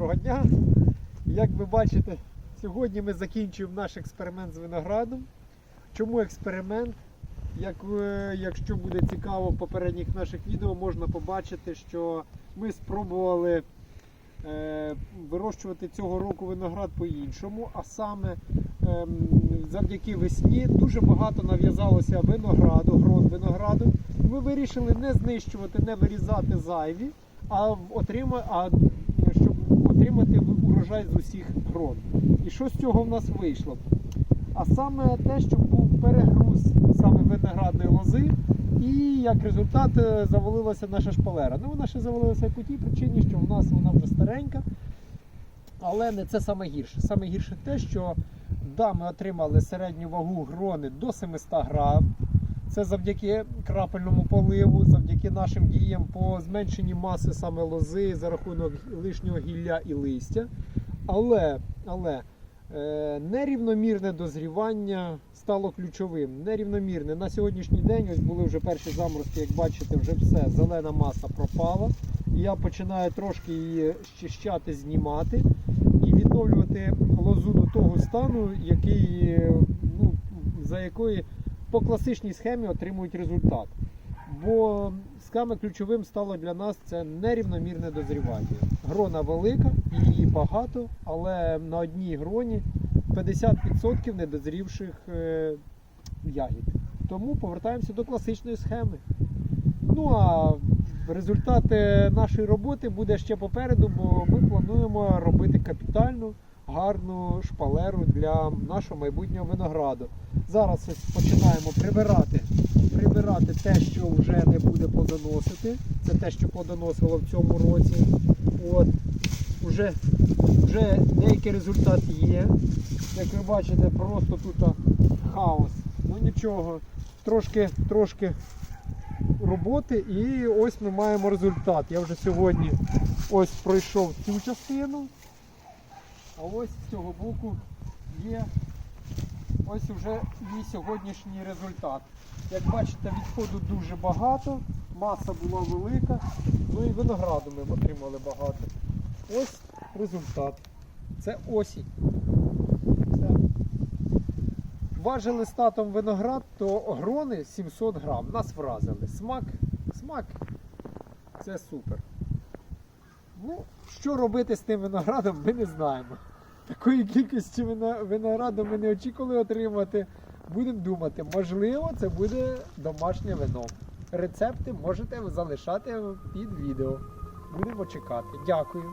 доброго дня. Як ви бачите, сьогодні ми закінчуємо наш експеримент з виноградом. Чому експеримент? Як, якщо буде цікаво в попередніх наших відео, можна побачити, що ми спробували е, вирощувати цього року виноград по-іншому, а саме ем, завдяки весні дуже багато нав'язалося винограду, грон винограду. Ми вирішили не знищувати, не вирізати зайві, а, в- отрима, а щоб отримати урожай з усіх грон. І що з цього в нас вийшло? А саме те, що був перегруз саме виноградної лози, і як результат е, завалилася наша шпалера. Ну вона ще завалилася по тій причині, що в нас вона вже старенька. Але не це саме гірше. Саме гірше те, що да, ми отримали середню вагу грони до 700 грам. Це завдяки крапельному поливу, завдяки нашим діям по зменшенні маси саме лози за рахунок лишнього гілля і листя. Але, але е, нерівномірне дозрівання стало ключовим. Нерівномірне. На сьогоднішній день ось були вже перші заморозки, як бачите, вже все, зелена маса пропала. Я починаю трошки її щищати, знімати і відновлювати лозу до того стану, який, е, ну, за якої по класичній схемі отримують результат. Бо саме ключовим стало для нас це нерівномірне дозрівання. Грона велика, її багато, але на одній гроні 50% недозрівших е, ягід. Тому повертаємося до класичної схеми. Ну а результат нашої роботи буде ще попереду, бо ми плануємо робити капітальну гарну шпалеру для нашого майбутнього винограду. Зараз ось починаємо прибирати, прибирати те, що вже не буде плодоносити. Це те, що плодоносило в цьому році. От. Уже, вже деякий результат є. Як ви бачите, просто тут хаос. Ну нічого, трошки, трошки роботи і ось ми маємо результат. Я вже сьогодні ось пройшов цю частину, а ось з цього боку є ось вже і сьогоднішній результат. Як бачите, відходу дуже багато, маса була велика, ну і винограду ми отримали багато. Ось результат. Це осінь. Важили з татом виноград, то грони 700 грам. Нас вразили. Смак, смак це супер. Ну, що робити з тим виноградом, ми не знаємо. Такої кількості винограду ми не очікували отримати. Будемо думати, можливо, це буде домашнє вино. Рецепти можете залишати під відео. Будемо чекати. Дякую.